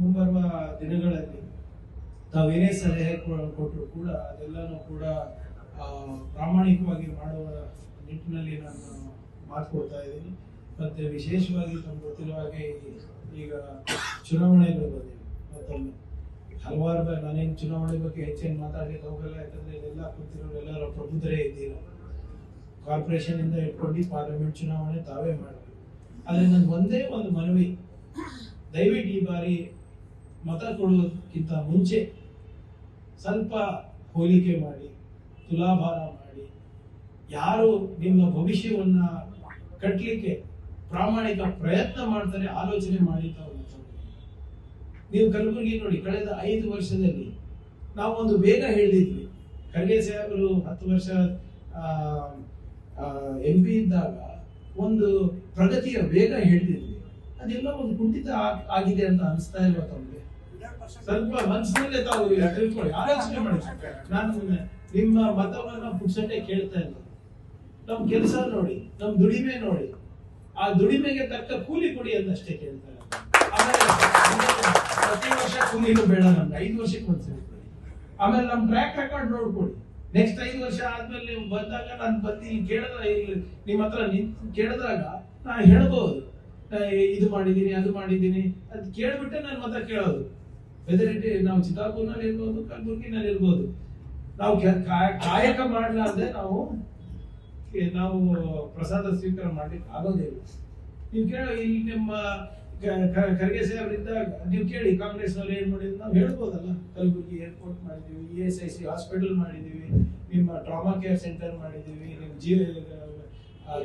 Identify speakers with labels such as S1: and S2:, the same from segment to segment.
S1: ಮುಂಬರುವ ದಿನಗಳಲ್ಲಿ ತಾವೇನೇ ಸಲಹೆ ಕೊಟ್ಟರು ಕೂಡ ಅದೆಲ್ಲನೂ ಕೂಡ ಪ್ರಾಮಾಣಿಕವಾಗಿ ಮಾಡುವ ನಿಟ್ಟಿನಲ್ಲಿ ನಾನು ಮಾತು ಕೊಡ್ತಾ ಇದ್ದೀನಿ. ಮತ್ತು ವಿಶೇಷವಾಗಿ ತಮ್ಗೆ ಗೊತ್ತಿರುವ ಹಾಗೆ ಈಗ ಚುನಾವಣೆಗಳು ಬಂದಿವೆ ಮತ್ತೊಮ್ಮೆ ಹಲವಾರು ನಾನೇನು ಚುನಾವಣೆ ಬಗ್ಗೆ ಹೆಚ್ಚೇನು ಮಾತಾಡಲಿಕ್ಕೆ ಹೋಗಲ್ಲ, ಯಾಕಂದರೆ ಇದೆಲ್ಲ ಕೂತಿರೋರೆಲ್ಲರ ಪ್ರಬುದ್ಧರೇ ಇದ್ದೀರ. ಕಾರ್ಪೊರೇಷನಿಂದ ಇಟ್ಕೊಂಡು ಪಾರ್ಲಿಮೆಂಟ್ ಚುನಾವಣೆ ತಾವೇ ಮಾಡಬೇಕು ಆದರೆ ನನ್ಗೆ ಒಂದೇ ಒಂದು ಮನವಿ. ದಯವಿಟ್ಟು ಈ ಬಾರಿ ಮತ ಕೊಡುವುದಕ್ಕಿಂತ ಮುಂಚೆ ಸ್ವಲ್ಪ ಹೋಲಿಕೆ ಮಾಡಿ, ತುಲಾಭಾರ ಮಾಡಿ, ಯಾರು ನಿಮ್ಮ ಭವಿಷ್ಯವನ್ನ ಕಟ್ಟಲಿಕ್ಕೆ ಪ್ರಾಮಾಣಿಕ ಪ್ರಯತ್ನ ಮಾಡ್ತಾರೆ ಆಲೋಚನೆ ಮಾಡಿ ತಾವು ನೀವು ಕಲಬುರಗಿ ನೋಡಿ, ಕಳೆದ ಐದು ವರ್ಷದಲ್ಲಿ ನಾವು ಒಂದು ವೇಗ ಹೇಳಿದ್ವಿ. ಖರ್ಗೆ ಸಾಹೇಬರು ಹತ್ತು ವರ್ಷ ಎಂ ಪಿ ಇದ್ದಾಗ ಒಂದು ಪ್ರಗತಿಯ ವೇಗ ಹಿಡಿದಿದ್ವಿ ಅದೆಲ್ಲ ಒಂದು ಕುಂಠಿತ ಆಗ್- ಆಗಿದೆ ಅಂತ ಅನಿಸ್ತಾ ಇಲ್ವಾ ತಮಗೆ? ಸ್ವಲ್ಪ ಮನಸ್ಸಿನಲ್ಲೇ ತಾವು ತಿಳ್ಕೊಳ್ಳಿ. ಆಲೋಚನೆ ಮಾಡಿ. ನಾನು ನಿಮ್ಮ ಮತವನ್ನ ಪುಕ್ಸಟ್ಟೆ ಕೇಳ್ತಾ ಇಲ್ಲ. ನಮ್ ಕೆಲಸ ನೋಡಿ ನಮ್ಮ ದುಡಿಮೆ ನೋಡಿ. ಆ ದುಡಿಮೆಗೆ ತಕ್ಕ ಕೂಲಿ ಕೊಡಿ ಅಂತ ಅಷ್ಟೇ ಕೇಳ್ತಾ. ಆಮೇಲೆ ಪ್ರತಿ ವರ್ಷ ಕೂಲಿನೂ ಬೇಡ ನಮ್ಗೆ. ಐದು ವರ್ಷಕ್ಕೆ ಒಂದ್ಸರಿ ಆಮೇಲೆ ನಮ್ಮ ಟ್ರ್ಯಾಕ್ ರೆಕಾರ್ಡ್ ನೋಡ್ಕೊಡಿ ನೆಕ್ಸ್ಟ್ ಐದು ವರ್ಷ ಆದ್ಮೇಲೆ ನೀವು ಬಂದಾಗ ನಾನು ಬಂದು ಕೇಳಿದ್ರೆ ಕೇಳಿದ ಇಲ್ಲಿ ನಿಮ್ಮ ಹತ್ರ ನಿಂತು ಕೇಳಿದಾಗ ನಾ ಹೇಳ್ಬೋದು. ಇದು ಮಾಡಿದ್ದೀನಿ, ಅದು ಮಾಡಿದ್ದೀನಿ ಅದು ಕೇಳಿಬಿಟ್ಟೆ ನಾನು ಮತ ಕೇಳೋದು. ವೆದರ್ ಇಟ್ ನಾವು ಚಿತ್ತಾಪುರ್ನಲ್ಲಿ ಇರ್ಬೋದು ಕಲಬುರ್ಗಿನಲ್ಲಿ ಇರ್ಬೋದು ನಾವು ಕಾಯಕ ಮಾಡಲಾರ್ದೆ ನಾವು, ಏ- ನಾವು ಪ್ರಸಾದ ಸ್ವೀಕಾರ ಮಾಡ್ಲಿಕ್ಕೆ ಆಗೋದಿಲ್ಲ ನೀವು ಕೇಳಿ ಇಲ್ಲಿ ನಿಮ್ಮ ಖರ್ಗೆ ಸಿ ಇದ್ದಾಗ ನೀವು ಕೇಳಿ ಕಾಂಗ್ರೆಸ್ ಏನು ಮಾಡಿದ್ರು ನಾವು ಹೇಳ್ಬೋದಲ್ಲ. ಕಲಬುರ್ಗಿ ಏರ್ಪೋರ್ಟ್ ಮಾಡಿದ್ದೀವಿ E S I C hospital ಮಾಡಿದ್ದೀವಿ ನಿಮ್ಮ ಟ್ರಾಮಾ ಕೇರ್ ಸೆಂಟರ್ ಮಾಡಿದ್ದೀವಿ ನಿಮ್ಮ G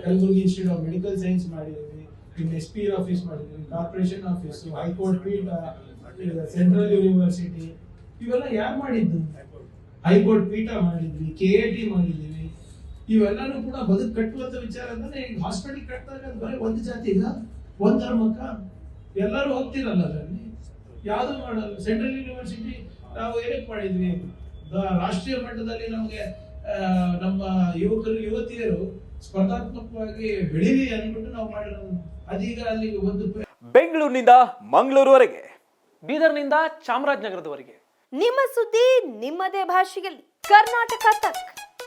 S1: Kalaburagi institute of medical science ಮಾಡಿದೀವಿ ನಿಮ್ಮ ಎಸ್ ಪಿ ಆಫೀಸ್ ಮಾಡಿದೀವಿ ಕಾರ್ಪೊರೇಷನ್ ಆಫೀಸ್ ಹೈಕೋರ್ಟ್ ಪೀಠ ಸೆಂಟ್ರಲ್ ಯೂನಿವರ್ಸಿಟಿ ಇವೆಲ್ಲ ಯಾರು ಮಾಡಿದ್ದು? ಹೈಕೋರ್ಟ್ ಪೀಠ ಮಾಡಿದ್ವಿ ಕೆ ಎ ಟಿ ಮಾಡಿದ್ದೀವಿ ಇವೆಲ್ಲನೂ ಕೂಡ ಬದುಕು ಕಟ್ಟುವಂತ ವಿಚಾರ ಅಂದ್ರೆ ಈಗ ಹಾಸ್ಪಿಟಲ್ ಕಟ್ಟಿದಾಗ ಬರೀ ಒಂದು ಜಾತಿಗ ಒಂದ್ ಧರ್ಮಕ್ಕ. ಎಲ್ಲರೂ ಹೋಗ್ತಿರಲ್ಲ ಅದರಲ್ಲಿ ಯಾವುದು ಮಾಡಲ್ಲ. ಸೆಂಟ್ರಲ್ ಯೂನಿವರ್ಸಿಟಿ ನಾವು ಏನಕ್ಕೆ ಮಾಡಿದ್ವಿ? ರಾಷ್ಟ್ರೀಯ ಮಟ್ಟದಲ್ಲಿ ನಮಗೆ ನಮ್ಮ ಯುವಕರು, ಯುವತಿಯರು ಸ್ಪರ್ಧಾತ್ಮಕವಾಗಿ ಬೆಳೀಲಿ ಅಂದ್ಬಿಟ್ಟು ನಾವು ಮಾಡಿರೋದು ಅದೀಗ ಅಲ್ಲಿಗೆ ಒಂದು
S2: ಬೆಂಗಳೂರಿನಿಂದ ಮಂಗಳೂರುವರೆಗೆ
S3: ಬೀದರ್ನಿಂದ ಚಾಮರಾಜನಗರದವರೆಗೆ.
S4: ನಿಮ್ಮ ಸುದ್ದಿ ನಿಮ್ಮದೇ ಭಾಷೆಯಲ್ಲಿ. ಕರ್ನಾಟಕ ತಕ್.